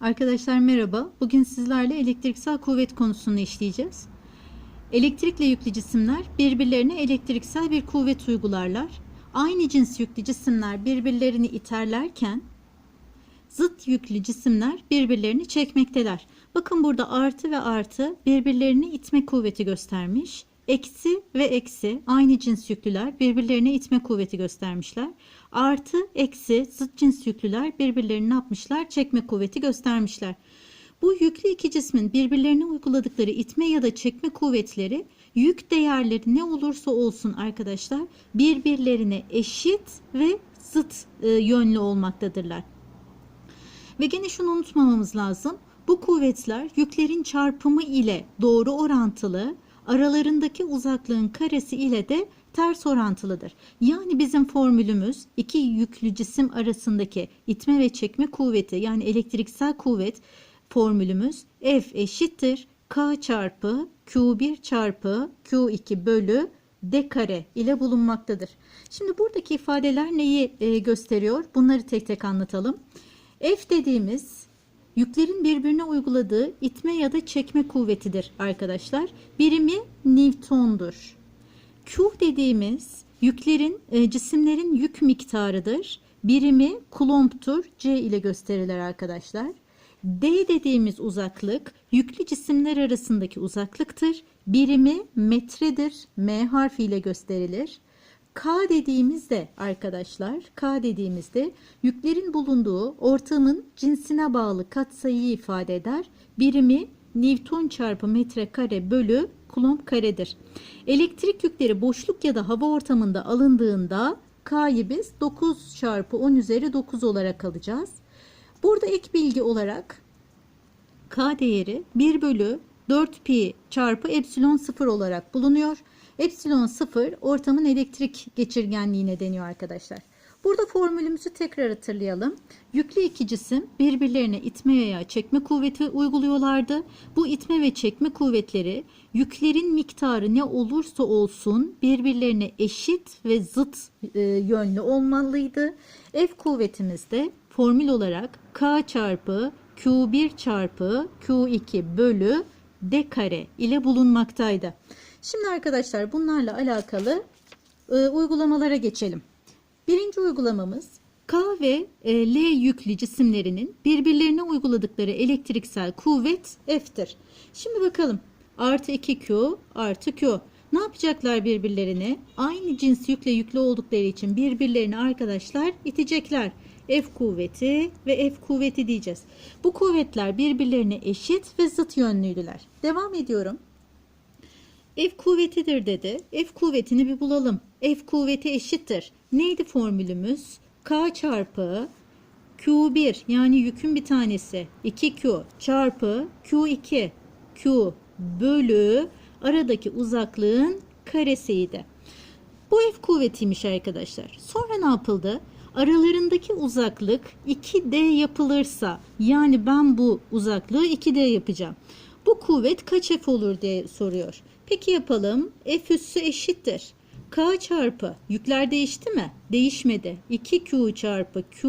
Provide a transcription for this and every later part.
Arkadaşlar merhaba. Bugün sizlerle elektriksel kuvvet konusunu işleyeceğiz. Elektrikle yüklü cisimler birbirlerine elektriksel bir kuvvet uygularlar. Aynı cins yüklü cisimler birbirlerini iterlerken zıt yüklü cisimler birbirlerini çekmekteler. Bakın burada artı ve artı birbirlerini itme kuvveti göstermiş. Eksi ve eksi aynı cins yüklüler birbirlerine itme kuvveti göstermişler. Artı eksi zıt cins yüklüler birbirlerini ne yapmışlar? Çekme kuvveti göstermişler. Bu yüklü iki cismin birbirlerine uyguladıkları itme ya da çekme kuvvetleri yük değerleri ne olursa olsun arkadaşlar birbirlerine eşit ve zıt e, yönlü olmaktadırlar. Ve gene şunu unutmamamız lazım. Bu kuvvetler yüklerin çarpımı ile doğru orantılı, aralarındaki uzaklığın karesi ile de ters orantılıdır. Yani bizim formülümüz iki yüklü cisim arasındaki itme ve çekme kuvveti yani elektriksel kuvvet formülümüz F eşittir K çarpı Q1 çarpı Q2 bölü D kare ile bulunmaktadır. Şimdi buradaki ifadeler neyi e, gösteriyor? Bunları tek tek anlatalım. F dediğimiz yüklerin birbirine uyguladığı itme ya da çekme kuvvetidir arkadaşlar. Birimi Newton'dur. Q dediğimiz yüklerin e, cisimlerin yük miktarıdır. Birimi Coulomb'tur. C ile gösterilir arkadaşlar. D dediğimiz uzaklık yüklü cisimler arasındaki uzaklıktır. Birimi metredir. M harfiyle gösterilir. K dediğimizde arkadaşlar K dediğimizde yüklerin bulunduğu ortamın cinsine bağlı katsayıyı ifade eder. Birimi Newton çarpı metrekare bölü Coulomb karedir. Elektrik yükleri boşluk ya da hava ortamında alındığında K'yı biz 9 çarpı 10 üzeri 9 olarak alacağız. Burada ek bilgi olarak K değeri 1 bölü 4 pi çarpı epsilon 0 olarak bulunuyor. Epsilon 0 ortamın elektrik geçirgenliğine deniyor arkadaşlar. Burada formülümüzü tekrar hatırlayalım. Yüklü iki cisim birbirlerine itme veya çekme kuvveti uyguluyorlardı. Bu itme ve çekme kuvvetleri yüklerin miktarı ne olursa olsun birbirlerine eşit ve zıt e, yönlü olmalıydı. F kuvvetimiz de formül olarak K çarpı Q1 çarpı Q2 bölü D kare ile bulunmaktaydı. Şimdi arkadaşlar bunlarla alakalı e, uygulamalara geçelim. Birinci uygulamamız K ve e, L yüklü cisimlerinin birbirlerine uyguladıkları elektriksel kuvvet F'tir. Şimdi bakalım artı 2Q artı Q. Ne yapacaklar birbirlerine? Aynı cins yükle yüklü oldukları için birbirlerini arkadaşlar itecekler. F kuvveti ve F kuvveti diyeceğiz. Bu kuvvetler birbirlerine eşit ve zıt yönlüydüler. Devam ediyorum. F kuvvetidir dedi. F kuvvetini bir bulalım. F kuvveti eşittir. Neydi formülümüz? K çarpı Q1 yani yükün bir tanesi 2Q çarpı Q2 Q bölü aradaki uzaklığın karesiydi. Bu F kuvvetiymiş arkadaşlar. Sonra ne yapıldı? Aralarındaki uzaklık 2D yapılırsa yani ben bu uzaklığı 2D yapacağım. Bu kuvvet kaç F olur diye soruyor. Peki yapalım. F üssü eşittir. K çarpı yükler değişti mi? Değişmedi. 2Q çarpı Q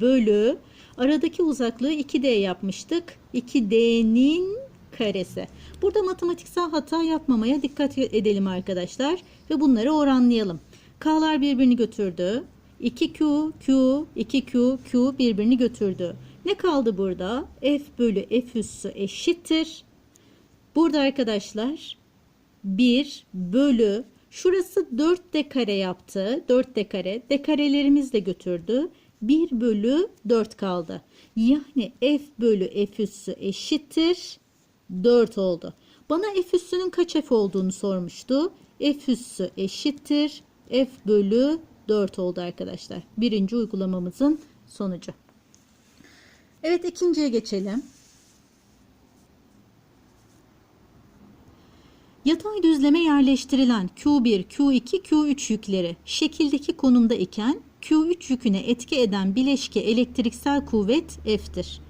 bölü aradaki uzaklığı 2D yapmıştık. 2D'nin karesi. Burada matematiksel hata yapmamaya dikkat edelim arkadaşlar ve bunları oranlayalım. K'lar birbirini götürdü. 2Q, Q, 2Q, Q birbirini götürdü. Ne kaldı burada? F bölü F üssü eşittir. Burada arkadaşlar 1 bölü şurası 4 de kare yaptı. 4 de kare. De götürdü. 1 bölü 4 kaldı. Yani f bölü f üssü eşittir 4 oldu. Bana f üssünün kaç f olduğunu sormuştu. f üssü eşittir f bölü 4 oldu arkadaşlar. Birinci uygulamamızın sonucu. Evet ikinciye geçelim. Yatay düzleme yerleştirilen Q1, Q2, Q3 yükleri şekildeki konumda iken Q3 yüküne etki eden bileşke elektriksel kuvvet F'tir.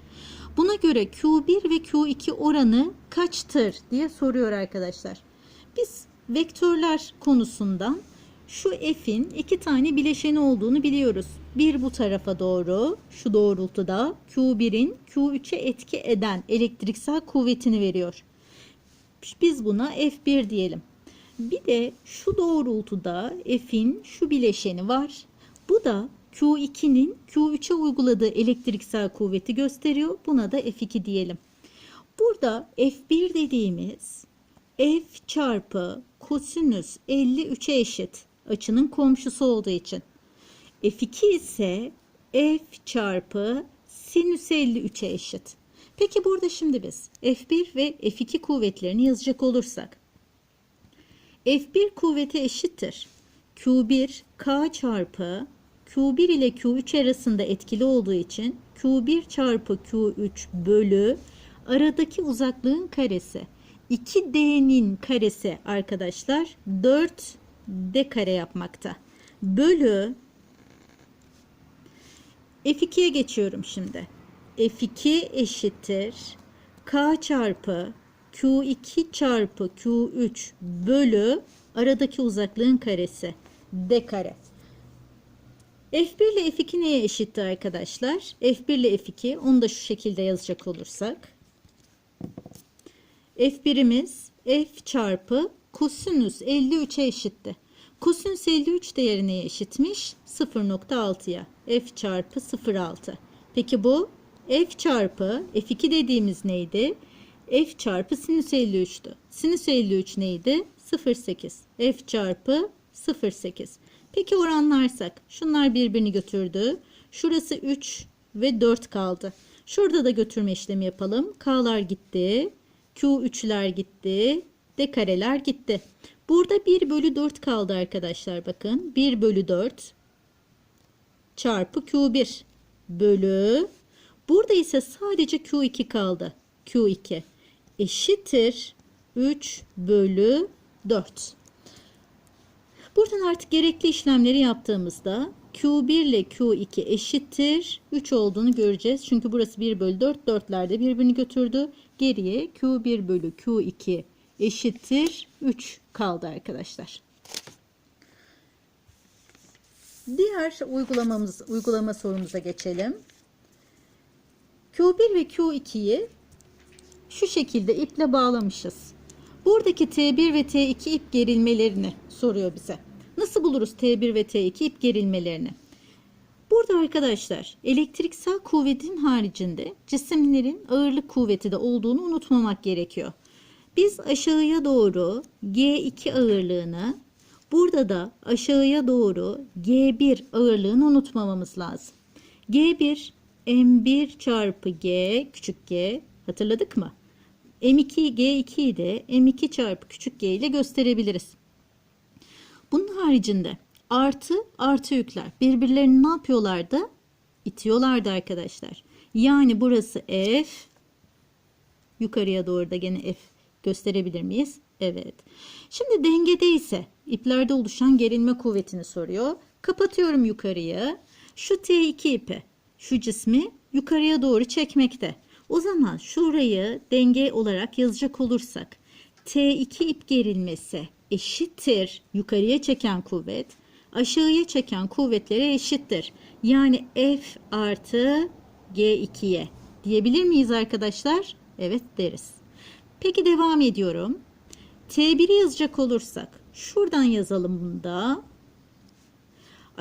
Buna göre Q1 ve Q2 oranı kaçtır diye soruyor arkadaşlar. Biz vektörler konusundan şu F'in iki tane bileşeni olduğunu biliyoruz. Bir bu tarafa doğru şu doğrultuda Q1'in Q3'e etki eden elektriksel kuvvetini veriyor. Biz buna F1 diyelim. Bir de şu doğrultuda F'in şu bileşeni var. Bu da Q2'nin Q3'e uyguladığı elektriksel kuvveti gösteriyor. Buna da F2 diyelim. Burada F1 dediğimiz F çarpı kosinüs 53'e eşit. Açının komşusu olduğu için. F2 ise F çarpı sinüs 53'e eşit. Peki burada şimdi biz F1 ve F2 kuvvetlerini yazacak olursak. F1 kuvveti eşittir. Q1 K çarpı Q1 ile Q3 arasında etkili olduğu için Q1 çarpı Q3 bölü aradaki uzaklığın karesi. 2D'nin karesi arkadaşlar 4D kare yapmakta. Bölü F2'ye geçiyorum şimdi. F2 eşittir K çarpı Q2 çarpı Q3 bölü aradaki uzaklığın karesi D kare. F1 ile F2 neye eşitti arkadaşlar? F1 ile F2 onu da şu şekilde yazacak olursak. F1'imiz F çarpı kosinüs 53'e eşitti. Kosinüs 53 değeri neye eşitmiş? 0.6'ya. F çarpı 0.6. Peki bu F çarpı F2 dediğimiz neydi? F çarpı sinüs 53'tü. Sinüs 53 neydi? 0.8. F çarpı 0.8. Peki oranlarsak şunlar birbirini götürdü. Şurası 3 ve 4 kaldı. Şurada da götürme işlemi yapalım. K'lar gitti. Q3'ler gitti. D kareler gitti. Burada 1 bölü 4 kaldı arkadaşlar bakın. 1 bölü 4 çarpı Q1 bölü. Burada ise sadece Q2 kaldı. Q2 eşittir 3 bölü 4. Buradan artık gerekli işlemleri yaptığımızda Q1 ile Q2 eşittir 3 olduğunu göreceğiz. Çünkü burası 1 bölü 4. 4'ler de birbirini götürdü. Geriye Q1 bölü Q2 eşittir 3 kaldı arkadaşlar. Diğer uygulamamız, uygulama sorumuza geçelim. Q1 ve Q2'yi şu şekilde iple bağlamışız. Buradaki T1 ve T2 ip gerilmelerini soruyor bize. Nasıl buluruz T1 ve T2 ip gerilmelerini? Burada arkadaşlar elektriksel kuvvetin haricinde cisimlerin ağırlık kuvveti de olduğunu unutmamak gerekiyor. Biz aşağıya doğru G2 ağırlığını burada da aşağıya doğru G1 ağırlığını unutmamamız lazım. G1 M1 çarpı G küçük g hatırladık mı? M2 G2'yi de M2 çarpı küçük g ile gösterebiliriz. Bunun haricinde artı artı yükler birbirlerini ne yapıyorlardı? İtiyorlardı arkadaşlar. Yani burası F yukarıya doğru da gene F gösterebilir miyiz? Evet. Şimdi dengede ise iplerde oluşan gerilme kuvvetini soruyor. Kapatıyorum yukarıyı. Şu T2 ipi şu cismi yukarıya doğru çekmekte. O zaman şurayı denge olarak yazacak olursak T2 ip gerilmesi eşittir yukarıya çeken kuvvet aşağıya çeken kuvvetlere eşittir. Yani F artı G2'ye diyebilir miyiz arkadaşlar? Evet deriz. Peki devam ediyorum. T1'i yazacak olursak şuradan yazalım da.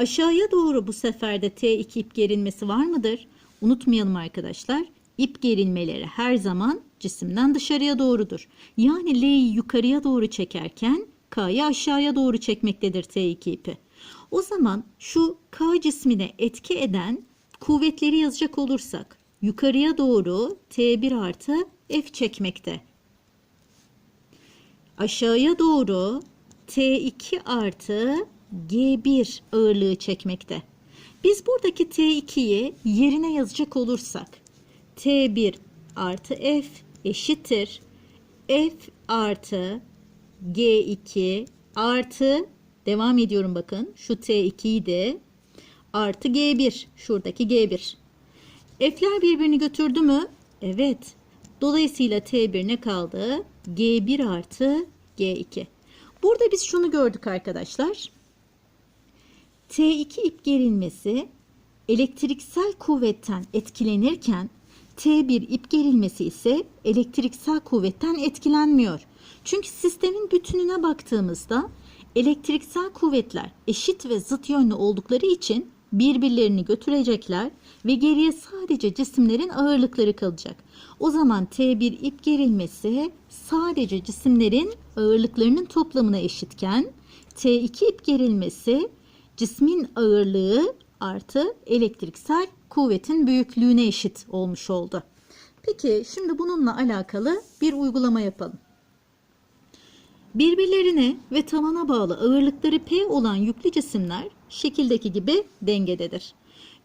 Aşağıya doğru bu sefer de T2 ip gerilmesi var mıdır? Unutmayalım arkadaşlar. İp gerilmeleri her zaman cisimden dışarıya doğrudur. Yani L'yi yukarıya doğru çekerken K'yı aşağıya doğru çekmektedir T2 ipi. O zaman şu K cismine etki eden kuvvetleri yazacak olursak yukarıya doğru T1 artı F çekmekte. Aşağıya doğru T2 artı G1 ağırlığı çekmekte. Biz buradaki T2'yi yerine yazacak olursak T1 artı F eşittir. F artı G2 artı devam ediyorum bakın şu T2'yi de artı G1 şuradaki G1. F'ler birbirini götürdü mü? Evet. Dolayısıyla T1 ne kaldı? G1 artı G2. Burada biz şunu gördük arkadaşlar. T2 ip gerilmesi elektriksel kuvvetten etkilenirken T1 ip gerilmesi ise elektriksel kuvvetten etkilenmiyor. Çünkü sistemin bütününe baktığımızda elektriksel kuvvetler eşit ve zıt yönlü oldukları için birbirlerini götürecekler ve geriye sadece cisimlerin ağırlıkları kalacak. O zaman T1 ip gerilmesi sadece cisimlerin ağırlıklarının toplamına eşitken T2 ip gerilmesi cismin ağırlığı artı elektriksel kuvvetin büyüklüğüne eşit olmuş oldu. Peki şimdi bununla alakalı bir uygulama yapalım. Birbirlerine ve tavana bağlı ağırlıkları P olan yüklü cisimler şekildeki gibi dengededir.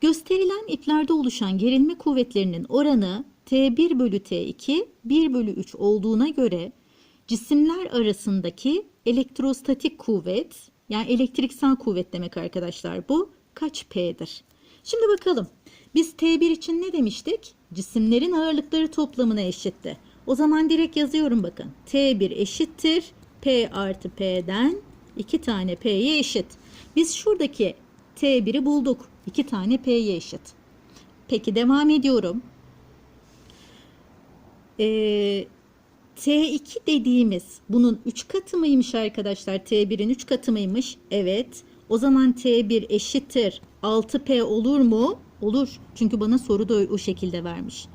Gösterilen iplerde oluşan gerilme kuvvetlerinin oranı T1 bölü T2 1 bölü 3 olduğuna göre cisimler arasındaki elektrostatik kuvvet yani elektriksel kuvvet demek arkadaşlar bu kaç P'dir? Şimdi bakalım. Biz T1 için ne demiştik? Cisimlerin ağırlıkları toplamına eşitti. O zaman direkt yazıyorum bakın. T1 eşittir. P artı P'den 2 tane P'ye eşit. Biz şuradaki T1'i bulduk. 2 tane P'ye eşit. Peki devam ediyorum. Ee, T2 dediğimiz bunun 3 katı mıymış arkadaşlar? T1'in 3 katı mıymış? Evet. O zaman T1 eşittir 6P olur mu? Olur. Çünkü bana soru da o şekilde vermiş.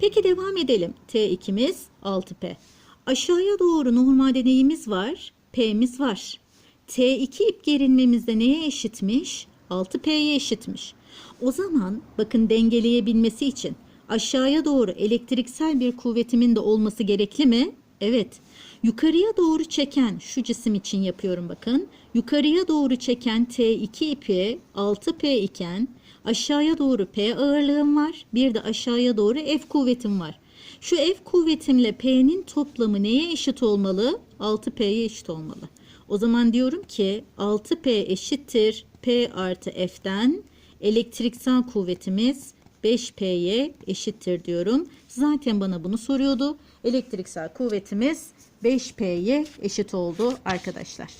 Peki devam edelim. T2'miz 6P. Aşağıya doğru normalde neyimiz var? P'miz var. T2 ip gerilmemizde neye eşitmiş? 6P'ye eşitmiş. O zaman bakın dengeleyebilmesi için aşağıya doğru elektriksel bir kuvvetimin de olması gerekli mi? Evet. Yukarıya doğru çeken şu cisim için yapıyorum bakın. Yukarıya doğru çeken T2 ipi 6P iken aşağıya doğru P ağırlığım var. Bir de aşağıya doğru F kuvvetim var. Şu F kuvvetimle P'nin toplamı neye eşit olmalı? 6P'ye eşit olmalı. O zaman diyorum ki 6P eşittir P artı F'den elektriksel kuvvetimiz 5P'ye eşittir diyorum. Zaten bana bunu soruyordu. Elektriksel kuvvetimiz 5P'ye eşit oldu arkadaşlar.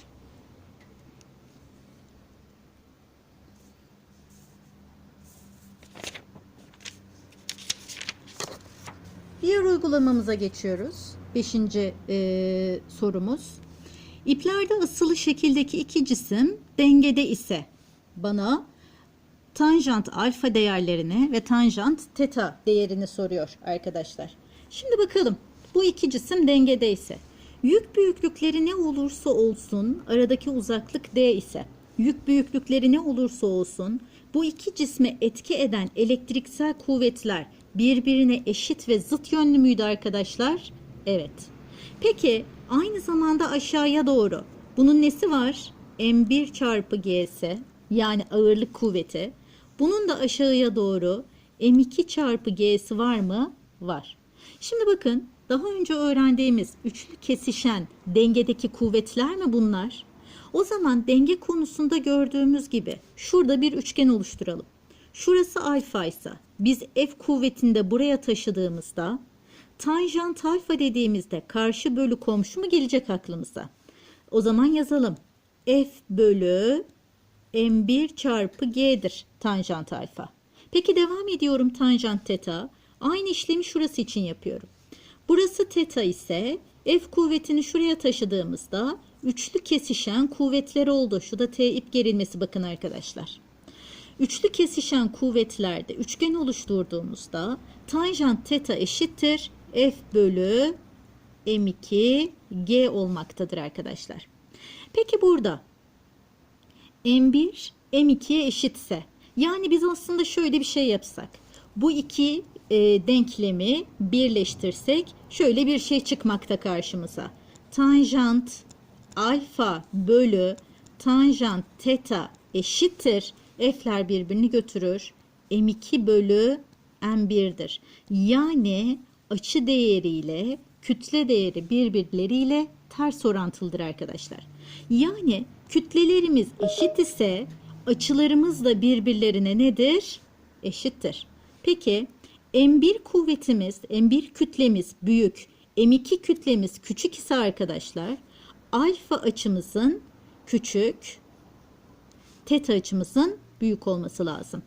Diğer uygulamamıza geçiyoruz. Beşinci e, sorumuz. İplerde asılı şekildeki iki cisim dengede ise bana tanjant alfa değerlerini ve tanjant teta değerini soruyor arkadaşlar. Şimdi bakalım bu iki cisim dengede ise yük büyüklükleri ne olursa olsun aradaki uzaklık d ise yük büyüklükleri ne olursa olsun bu iki cisme etki eden elektriksel kuvvetler birbirine eşit ve zıt yönlü müydü arkadaşlar? Evet. Peki aynı zamanda aşağıya doğru bunun nesi var? M1 çarpı G'si yani ağırlık kuvveti. Bunun da aşağıya doğru M2 çarpı G'si var mı? Var. Şimdi bakın daha önce öğrendiğimiz üçlü kesişen dengedeki kuvvetler mi bunlar? O zaman denge konusunda gördüğümüz gibi şurada bir üçgen oluşturalım. Şurası alfa ise biz F kuvvetinde buraya taşıdığımızda tanjant alfa dediğimizde karşı bölü komşu mu gelecek aklımıza? O zaman yazalım. F bölü M1 çarpı G'dir tanjant alfa. Peki devam ediyorum tanjant teta. Aynı işlemi şurası için yapıyorum. Burası teta ise F kuvvetini şuraya taşıdığımızda üçlü kesişen kuvvetler oldu. Şu da T ip gerilmesi bakın arkadaşlar. Üçlü kesişen kuvvetlerde üçgen oluşturduğumuzda tanjant teta eşittir F bölü M2 G olmaktadır arkadaşlar. Peki burada M1 M2'ye eşitse yani biz aslında şöyle bir şey yapsak. Bu iki e, denklemi birleştirsek şöyle bir şey çıkmakta karşımıza. Tanjant alfa bölü tanjant teta eşittir. F'ler birbirini götürür. M2 bölü M1'dir. Yani açı değeriyle kütle değeri birbirleriyle ters orantılıdır arkadaşlar. Yani kütlelerimiz eşit ise açılarımız da birbirlerine nedir? Eşittir. Peki M1 kuvvetimiz, M1 kütlemiz büyük, M2 kütlemiz küçük ise arkadaşlar alfa açımızın küçük, teta açımızın büyük olması lazım.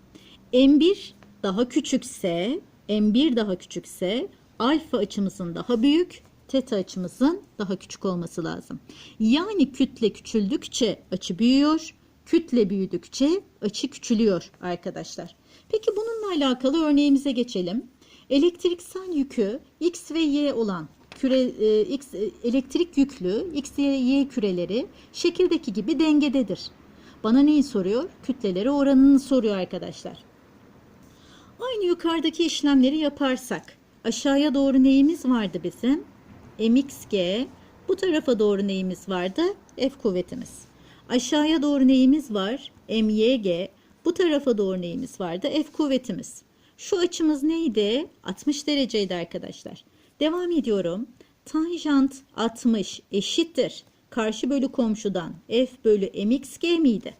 M1 daha küçükse, M1 daha küçükse alfa açımızın daha büyük, teta açımızın daha küçük olması lazım. Yani kütle küçüldükçe açı büyüyor, kütle büyüdükçe açı küçülüyor arkadaşlar. Peki bununla alakalı örneğimize geçelim. Elektriksel yükü X ve Y olan küre e, X e, elektrik yüklü X ve Y küreleri şekildeki gibi dengededir. Bana neyi soruyor? Kütleleri oranını soruyor arkadaşlar. Aynı yukarıdaki işlemleri yaparsak aşağıya doğru neyimiz vardı bizim? Mxg bu tarafa doğru neyimiz vardı? F kuvvetimiz. Aşağıya doğru neyimiz var? myg bu tarafa doğru neyimiz vardı? F kuvvetimiz. Şu açımız neydi? 60 dereceydi arkadaşlar. Devam ediyorum. Tanjant 60 eşittir. Karşı bölü komşudan f bölü mxg miydi?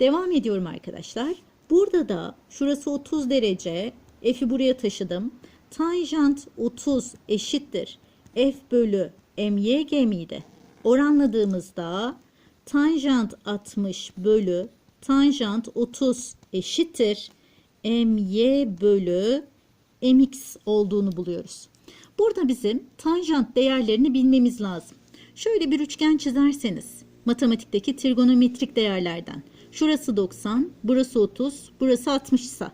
Devam ediyorum arkadaşlar. Burada da şurası 30 derece. F'i buraya taşıdım. Tanjant 30 eşittir. F bölü myg miydi? Oranladığımızda tanjant 60 bölü tanjant 30 eşittir. my bölü mx olduğunu buluyoruz. Burada bizim tanjant değerlerini bilmemiz lazım. Şöyle bir üçgen çizerseniz matematikteki trigonometrik değerlerden. Şurası 90, burası 30, burası 60 ise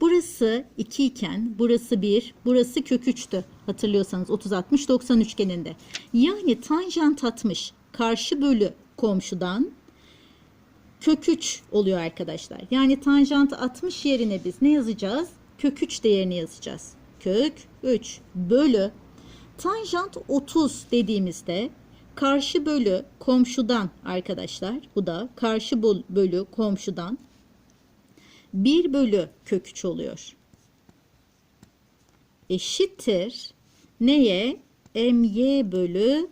burası 2 iken burası 1, burası kök 3'tü. Hatırlıyorsanız 30 60 90 üçgeninde. Yani tanjant 60 karşı bölü komşudan kök 3 oluyor arkadaşlar. Yani tanjant 60 yerine biz ne yazacağız? Kök 3 değerini yazacağız. Kök 3 bölü tanjant 30 dediğimizde karşı bölü komşudan arkadaşlar bu da karşı bölü komşudan 1 bölü kök 3 oluyor. Eşittir neye? my bölü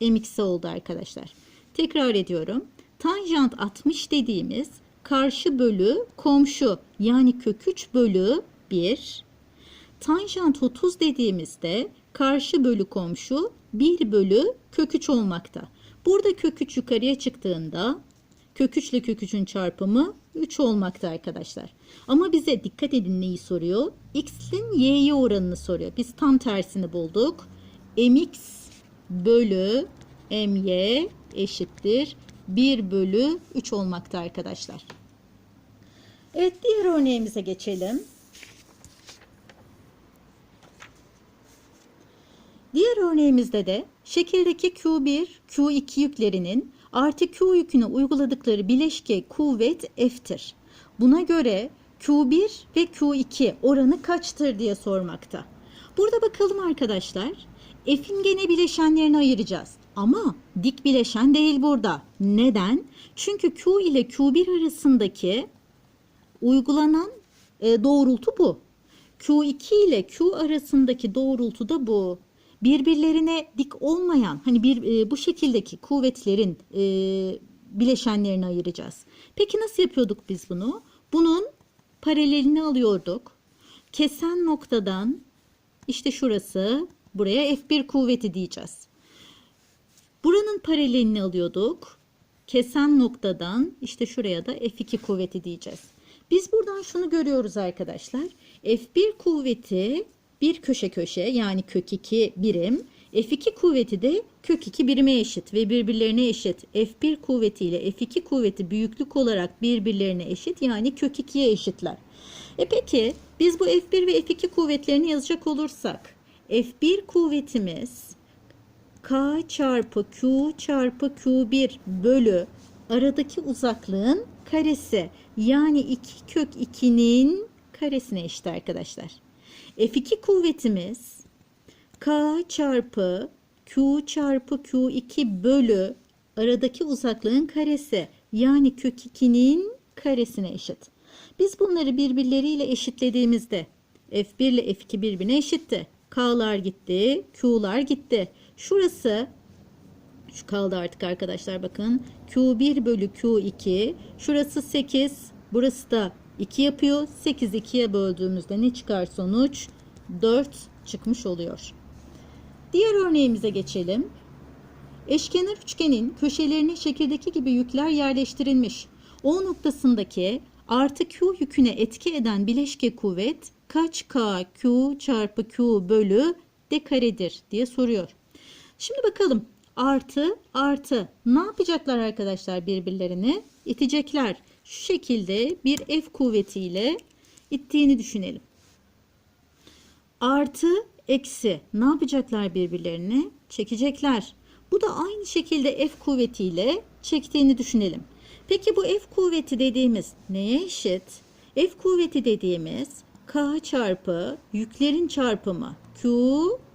mx oldu arkadaşlar. Tekrar ediyorum. Tanjant 60 dediğimiz karşı bölü komşu yani kök 3 bölü 1. Tanjant 30 dediğimizde karşı bölü komşu 1 bölü kök 3 olmakta. Burada kök 3 yukarıya çıktığında kök 3 ile kök 3'ün çarpımı 3 olmakta arkadaşlar. Ama bize dikkat edin neyi soruyor? X'in y'ye oranını soruyor. Biz tam tersini bulduk. mx bölü my eşittir 1 bölü 3 olmakta arkadaşlar. Evet diğer örneğimize geçelim. Diğer örneğimizde de şekildeki Q1, Q2 yüklerinin artı Q yüküne uyguladıkları bileşke kuvvet F'tir. Buna göre Q1 ve Q2 oranı kaçtır diye sormakta. Burada bakalım arkadaşlar. F'in gene bileşenlerini ayıracağız. Ama dik bileşen değil burada. Neden? Çünkü Q ile Q1 arasındaki uygulanan e, doğrultu bu. Q2 ile Q arasındaki doğrultu da bu. Birbirlerine dik olmayan hani bir e, bu şekildeki kuvvetlerin e, bileşenlerini ayıracağız. Peki nasıl yapıyorduk biz bunu? Bunun paralelini alıyorduk. Kesen noktadan işte şurası buraya F1 kuvveti diyeceğiz. Buranın paralelini alıyorduk. Kesen noktadan işte şuraya da F2 kuvveti diyeceğiz. Biz buradan şunu görüyoruz arkadaşlar. F1 kuvveti bir köşe köşe yani kök 2 birim. F2 kuvveti de kök 2 birime eşit ve birbirlerine eşit. F1 kuvveti ile F2 kuvveti büyüklük olarak birbirlerine eşit yani kök 2'ye eşitler. E peki biz bu F1 ve F2 kuvvetlerini yazacak olursak F1 kuvvetimiz K çarpı Q çarpı Q1 bölü aradaki uzaklığın karesi yani 2 kök 2'nin karesine eşit arkadaşlar. F2 kuvvetimiz K çarpı Q çarpı Q2 bölü aradaki uzaklığın karesi yani kök 2'nin karesine eşit. Biz bunları birbirleriyle eşitlediğimizde F1 ile F2 birbirine eşitti. K'lar gitti, Q'lar gitti. Şurası şu kaldı artık arkadaşlar bakın. Q1 bölü Q2. Şurası 8. Burası da 2 yapıyor. 8 2'ye böldüğümüzde ne çıkar sonuç? 4 çıkmış oluyor. Diğer örneğimize geçelim. Eşkenar üçgenin köşelerine şekildeki gibi yükler yerleştirilmiş. O noktasındaki artı Q yüküne etki eden bileşke kuvvet kaç K Q çarpı Q bölü D karedir diye soruyor. Şimdi bakalım artı artı ne yapacaklar arkadaşlar birbirlerini? İtecekler. Şu şekilde bir F kuvvetiyle ittiğini düşünelim. Artı eksi ne yapacaklar birbirlerini? Çekecekler. Bu da aynı şekilde F kuvvetiyle çektiğini düşünelim. Peki bu F kuvveti dediğimiz neye eşit? F kuvveti dediğimiz K çarpı yüklerin çarpımı Q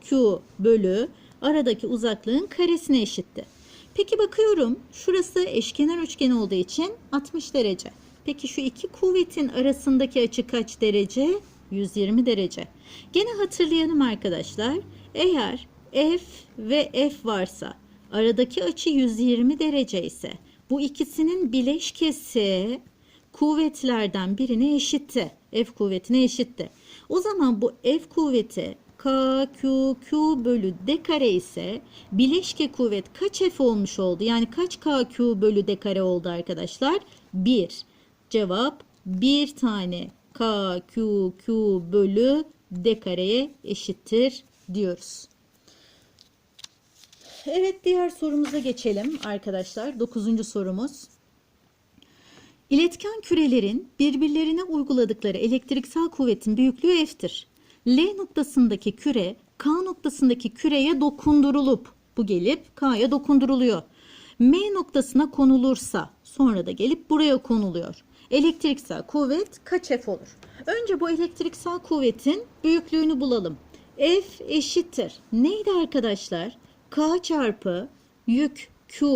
Q bölü aradaki uzaklığın karesine eşitti. Peki bakıyorum şurası eşkenar üçgen olduğu için 60 derece. Peki şu iki kuvvetin arasındaki açı kaç derece? 120 derece. Gene hatırlayalım arkadaşlar. Eğer F ve F varsa aradaki açı 120 derece ise bu ikisinin bileşkesi kuvvetlerden birine eşitti. F kuvvetine eşitti. O zaman bu F kuvveti K, Q, Q bölü D kare ise bileşke kuvvet kaç F olmuş oldu? Yani kaç K, Q bölü D kare oldu arkadaşlar? 1. Cevap 1 tane K, Q, Q bölü D kareye eşittir diyoruz. Evet diğer sorumuza geçelim arkadaşlar. Dokuzuncu sorumuz. İletken kürelerin birbirlerine uyguladıkları elektriksel kuvvetin büyüklüğü F'tir. L noktasındaki küre K noktasındaki küreye dokundurulup bu gelip K'ya dokunduruluyor. M noktasına konulursa sonra da gelip buraya konuluyor. Elektriksel kuvvet kaç F olur? Önce bu elektriksel kuvvetin büyüklüğünü bulalım. F eşittir. Neydi arkadaşlar? K çarpı yük Q.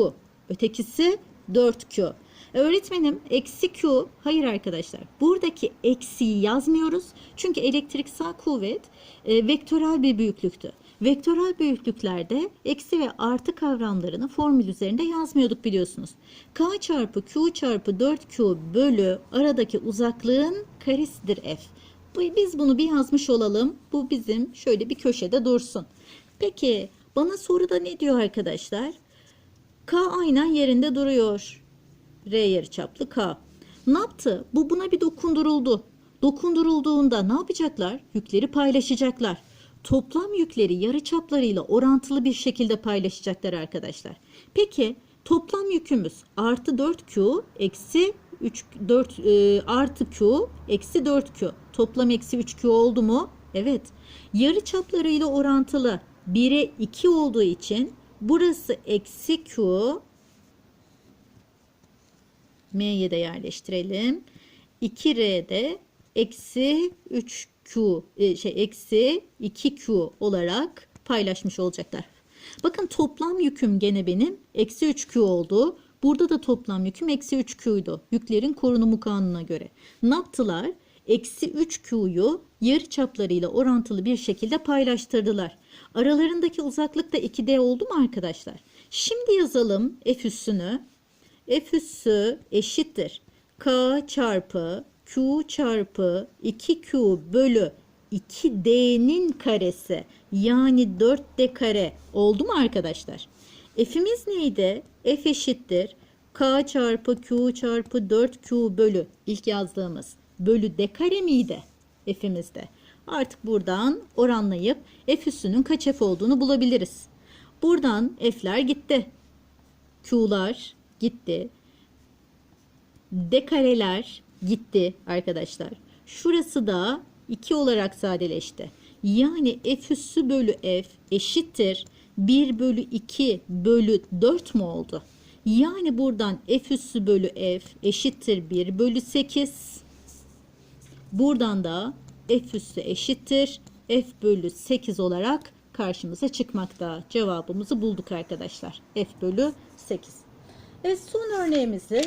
Ötekisi 4Q. Öğretmenim eksi Q. Hayır arkadaşlar. Buradaki eksiyi yazmıyoruz. Çünkü elektriksel kuvvet e, vektörel bir büyüklüktü. Vektörel büyüklüklerde eksi ve artı kavramlarını formül üzerinde yazmıyorduk biliyorsunuz. K çarpı Q çarpı 4Q bölü aradaki uzaklığın karesidir F. Biz bunu bir yazmış olalım. Bu bizim şöyle bir köşede dursun. Peki bana soruda ne diyor arkadaşlar? K aynen yerinde duruyor. R yarıçaplı K. Ne yaptı? Bu buna bir dokunduruldu. Dokundurulduğunda ne yapacaklar? Yükleri paylaşacaklar. Toplam yükleri yarıçaplarıyla orantılı bir şekilde paylaşacaklar arkadaşlar. Peki toplam yükümüz artı 4Q eksi 3 4 e, artı Q eksi 4Q. Toplam eksi 3Q oldu mu? Evet. Yarı çaplarıyla orantılı 1'e 2 olduğu için burası eksi Q M'ye de yerleştirelim. 2R'de eksi 3Q e, şey eksi 2Q olarak paylaşmış olacaklar. Bakın toplam yüküm gene benim eksi 3Q oldu. Burada da toplam yüküm eksi 3Q'ydu. Yüklerin korunumu kanununa göre. Ne yaptılar? Eksi 3Q'yu yarı çaplarıyla orantılı bir şekilde paylaştırdılar. Aralarındaki uzaklık da 2D oldu mu arkadaşlar? Şimdi yazalım F üssünü. F üssü eşittir. K çarpı Q çarpı 2Q bölü 2D'nin karesi yani 4D kare oldu mu arkadaşlar? F'imiz neydi? F eşittir. K çarpı Q çarpı 4Q bölü ilk yazdığımız bölü D kare miydi? F'imizde. Artık buradan oranlayıp F üssünün kaç F olduğunu bulabiliriz. Buradan F'ler gitti. Q'lar gitti. D kareler gitti arkadaşlar. Şurası da 2 olarak sadeleşti. Yani f üssü bölü f eşittir 1 bölü 2 bölü 4 mu oldu? Yani buradan f üssü bölü f eşittir 1 bölü 8. Buradan da f üssü eşittir f bölü 8 olarak karşımıza çıkmakta. Cevabımızı bulduk arkadaşlar. f bölü 8. Evet son örneğimizi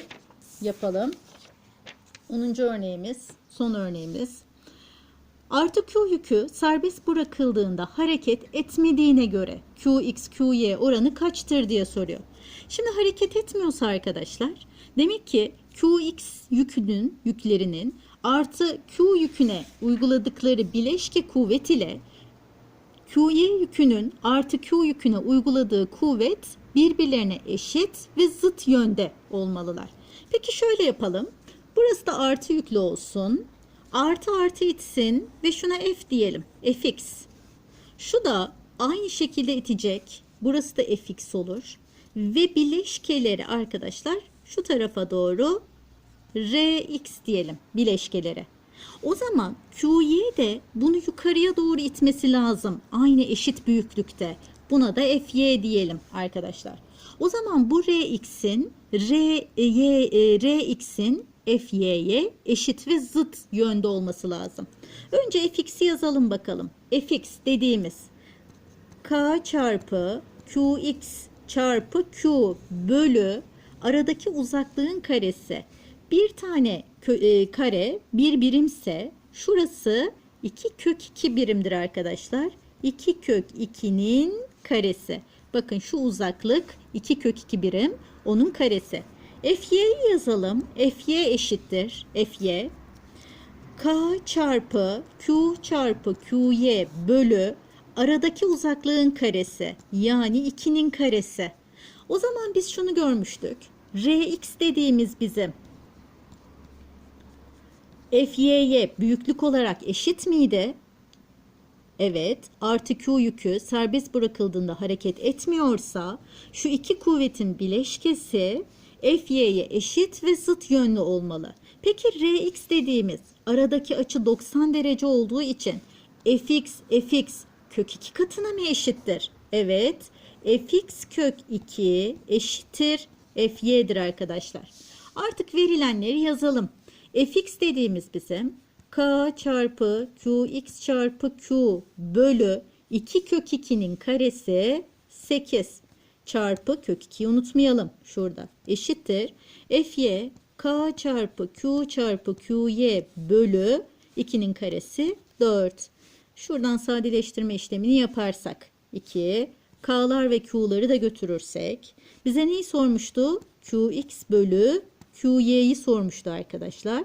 yapalım. 10. örneğimiz, son örneğimiz. Artı Q yükü serbest bırakıldığında hareket etmediğine göre Qx, Qy oranı kaçtır diye soruyor. Şimdi hareket etmiyorsa arkadaşlar demek ki Qx yükünün, yüklerinin artı Q yüküne uyguladıkları bileşke kuvvet ile QY yükünün artı Q yüküne uyguladığı kuvvet birbirlerine eşit ve zıt yönde olmalılar. Peki şöyle yapalım. Burası da artı yüklü olsun. Artı artı itsin ve şuna f diyelim. fx. Şu da aynı şekilde itecek. Burası da fx olur. Ve bileşkeleri arkadaşlar şu tarafa doğru rx diyelim bileşkelere. O zaman QY de bunu yukarıya doğru itmesi lazım. Aynı eşit büyüklükte. Buna da FY diyelim arkadaşlar. O zaman bu RX'in R, y, e, RX'in FY'ye eşit ve zıt yönde olması lazım. Önce FX'i yazalım bakalım. FX dediğimiz K çarpı QX çarpı Q bölü aradaki uzaklığın karesi. Bir tane e, kare bir birimse şurası 2 kök 2 birimdir arkadaşlar. 2 kök 2'nin karesi. Bakın şu uzaklık 2 kök 2 birim onun karesi. Fy'yi yazalım. Fy eşittir. Fy K çarpı Q çarpı Qy bölü aradaki uzaklığın karesi yani 2'nin karesi. O zaman biz şunu görmüştük. Rx dediğimiz bizim Fy'ye büyüklük olarak eşit miydi? Evet, artı Q yükü serbest bırakıldığında hareket etmiyorsa şu iki kuvvetin bileşkesi Fy'ye eşit ve zıt yönlü olmalı. Peki Rx dediğimiz aradaki açı 90 derece olduğu için Fx, Fx kök 2 katına mı eşittir? Evet, Fx kök 2 eşittir Fy'dir arkadaşlar. Artık verilenleri yazalım. Fx dediğimiz bizim k çarpı qx çarpı q bölü 2 kök 2'nin karesi 8 çarpı kök 2'yi unutmayalım şurada eşittir. Fy k çarpı q çarpı qy bölü 2'nin karesi 4. Şuradan sadeleştirme işlemini yaparsak 2 k'lar ve q'ları da götürürsek bize neyi sormuştu? qx bölü qy'yi sormuştu arkadaşlar.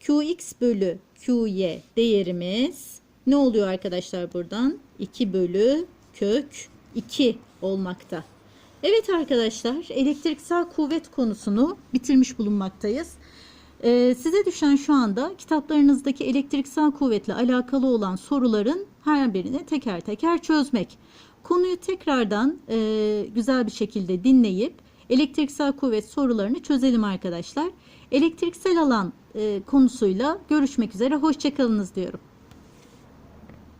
Qx bölü qy değerimiz ne oluyor arkadaşlar buradan? 2 bölü kök 2 olmakta. Evet arkadaşlar elektriksel kuvvet konusunu bitirmiş bulunmaktayız. Ee, size düşen şu anda kitaplarınızdaki elektriksel kuvvetle alakalı olan soruların her birini teker teker çözmek. Konuyu tekrardan e, güzel bir şekilde dinleyip elektriksel kuvvet sorularını çözelim arkadaşlar. Elektriksel alan e, konusuyla görüşmek üzere. Hoşçakalınız diyorum.